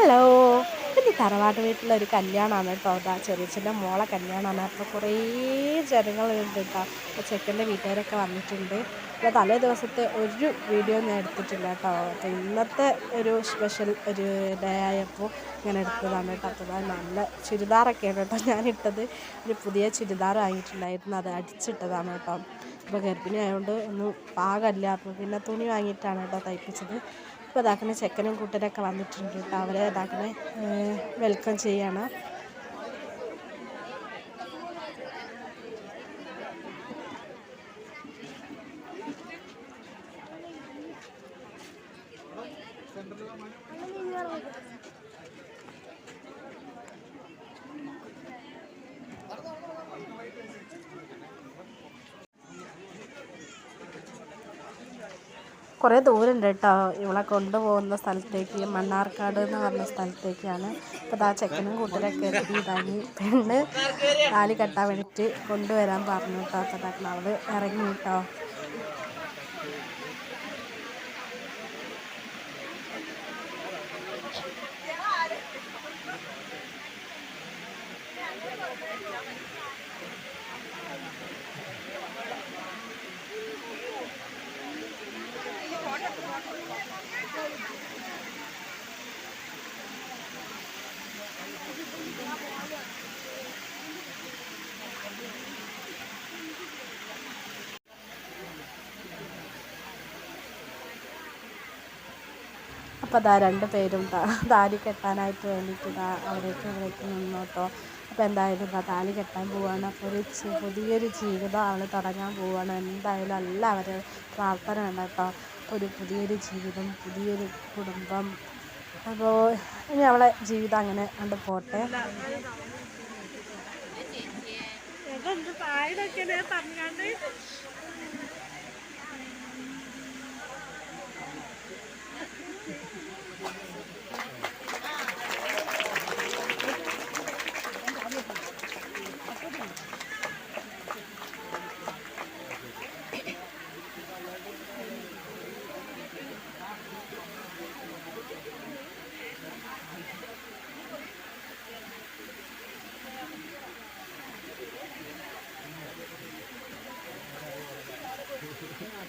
Hello എന്റെ തറവാട് വീട്ടിലൊരു കല്യാണമാണ് കേട്ടോ. അതാ ചെറിയ മോളെ കല്യാണമാണ്. അപ്പോൾ കുറേ ജനങ്ങളുണ്ട് കേട്ടോ. അപ്പോൾ ചെക്കന്റെ വീട്ടുകാരൊക്കെ വന്നിട്ടുണ്ട്. അപ്പോൾ തലേ ദിവസത്തെ ഒരു വീഡിയോ ഞാൻ എടുത്തിട്ടില്ല കേട്ടോ. അപ്പോൾ ഇന്നത്തെ ഒരു സ്പെഷ്യൽ ഒരു ഡേ ആയപ്പോൾ ഇങ്ങനെ എടുത്തതാണ് കേട്ടോ. അപ്പോൾ നല്ല ചുരിദാറൊക്കെയാണ് കേട്ടോ ഞാനിട്ടത് ഒരു പുതിയ ചുരിദാർ വാങ്ങിയിട്ടുണ്ടായിരുന്നു. അത് അടിച്ചിട്ടതാണ് കേട്ടോ. അപ്പോൾ ഗർഭിണി ആയതുകൊണ്ട് ഒന്നും പാകമല്ല. അപ്പോൾ പിന്നെ തുണി വാങ്ങിയിട്ടാണ് കേട്ടോ തയ്പ്പിച്ചത്. ഇപ്പോൾ ഇതാക്കുന്ന ചെക്കനും കൂട്ടരൊക്കെ വന്നിട്ടുണ്ട് കേട്ടോ. അവരെ ഇതാക്കുന്ന വെൽക്കം ചെയ്യണം. കുറേ ദൂരമുണ്ട് കേട്ടോ. ഇവളെ കൊണ്ടുപോകുന്ന സ്ഥലത്തേക്ക് മണ്ണാർക്കാട് എന്ന് പറഞ്ഞ സ്ഥലത്തേക്കാണ്. അപ്പോൾ ആ ചെക്കനും കൂട്ടരൊക്കെ എത്തി ഇതായി പെണ്ണ് താലി കെട്ടാൻ വേണ്ടിയിട്ട് കൊണ്ടുവരാൻ പറഞ്ഞു കേട്ടോ. അപ്പോൾ അവൾ ഇറങ്ങി കേട്ടോ. അപ്പോൾ അതാ രണ്ട് പേരും താലി കെട്ടാനായിട്ട് വേണ്ടിയിട്ട് ഇതാ അവിടേക്ക് ഇവിടേക്ക് നിന്നോട്ടോ അപ്പോൾ എന്തായാലും ഇതാ താലി കെട്ടാൻ പോവുകയാണ് അപ്പോൾ ഒരു പുതിയൊരു ജീവിതം അവൾ തുടങ്ങാൻ പോവുകയാണ് എന്തായാലും എല്ലാവരും പ്രാർത്ഥന വേണ്ട കേട്ടോ. ഒരു പുതിയൊരു ജീവിതം പുതിയൊരു കുടുംബം. അപ്പോൾ ഇനി അവളെ ജീവിതം അങ്ങനെ കണ്ട് പോട്ടെ. പറഞ്ഞാണ്ട്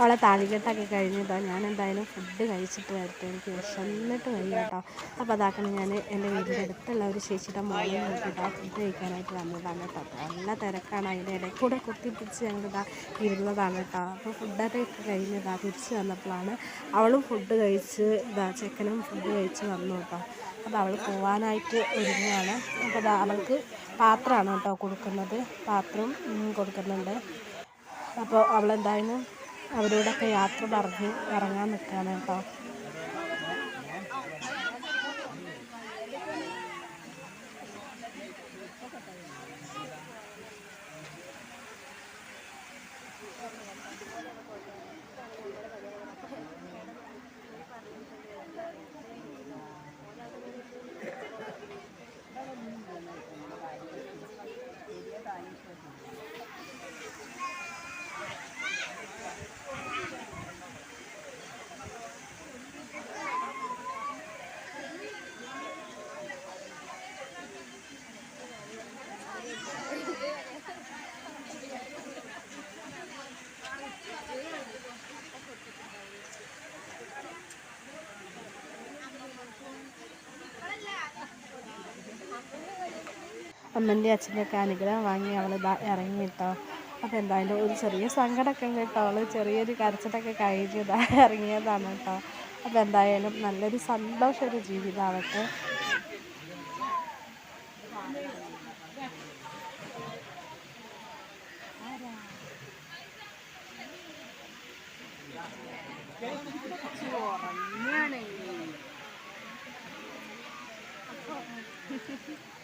അവളെ താലികെട്ടൊക്കെ കഴിഞ്ഞിട്ടോ ഞാൻ എന്തായാലും ഫുഡ് കഴിച്ചിട്ട് വരട്ടെ. എനിക്ക് വിശന്നിട്ട് വയ്യ കേട്ടോ അപ്പോൾ അതാക്കണം ഞാൻ എന്റെ വീടിന്റെ അടുത്തുള്ള ഒരു ചേച്ചിയുടെ മോളിൽ നോക്കിയിട്ടാ ഫുഡ് കഴിക്കാനായിട്ട് വന്നതാണ് കേട്ടോ നല്ല തിരക്കാണ് അതിന്റെ ഇടയിൽ. കൂടെ കുത്തിപ്പിടിച്ച് ഇതാ ഇരുന്നതാണ് കേട്ടോ അപ്പോൾ ഫുഡൊക്കെ കഴിഞ്ഞതാ. തിരിച്ച് വന്നപ്പോഴാണ് അവളും ഫുഡ് കഴിച്ച് ഇതാ ചെക്കനും ഫുഡ് കഴിച്ച് വന്നു കേട്ടോ അപ്പോൾ അവൾ പോവാനായിട്ട് ഒരുങ്ങുകയാണ് അപ്പോൾ അവൾക്ക് പാത്രമാണ് കേട്ടോ കൊടുക്കുന്നത്. പാത്രം കൊടുക്കുന്നുണ്ട്. അപ്പോൾ അവളെന്തായാലും അവരോടൊക്കെ യാത്ര പറഞ്ഞ് ഇറങ്ങാൻ നിൽക്കുകയാണ് കേട്ടോ. അമ്മന്റെ അച്ഛന്റെയൊക്കെ അനുഗ്രഹം വാങ്ങി അവൾ ഇറങ്ങി കേട്ടോ അപ്പം എന്തായാലും ഒരു ചെറിയ സങ്കടമൊക്കെ ഉണ്ട് കേട്ടോ. അവൾ ചെറിയൊരു കരച്ചിട്ടൊക്കെ കഴിഞ്ഞ് ഇതാ ഇറങ്ങിയതാണ് കേട്ടോ. അപ്പം എന്തായാലും നല്ലൊരു സന്തോഷമൊരു ജീവിതമാവട്ടെ you.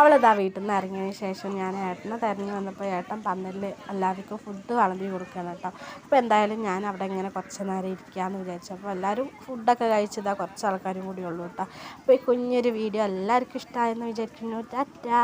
അവളിതാ വീട്ടിൽ നിന്ന് ഇറങ്ങിയതിന് ശേഷം ഞാൻ ഏട്ടനെ തിരഞ്ഞു വന്നപ്പോൾ ഏട്ടൻ പന്നലിൽ എല്ലാവർക്കും ഫുഡ് വളമ്പി കൊടുക്കുകയാണ് കേട്ടോ. അപ്പോൾ എന്തായാലും ഞാൻ അവിടെ ഇങ്ങനെ കുറച്ച് നേരം ഇരിക്കാമെന്ന് വിചാരിച്ചു. അപ്പോൾ എല്ലാവരും ഫുഡൊക്കെ കഴിച്ചതാ കുറച്ച് ആൾക്കാരും കൂടി ഉള്ളൂ കേട്ടോ. അപ്പോൾ ഈ കുഞ്ഞൊരു വീഡിയോ എല്ലാവർക്കും ഇഷ്ടമായെന്ന് വിചാരിക്കുന്നു. ടാറ്റാ.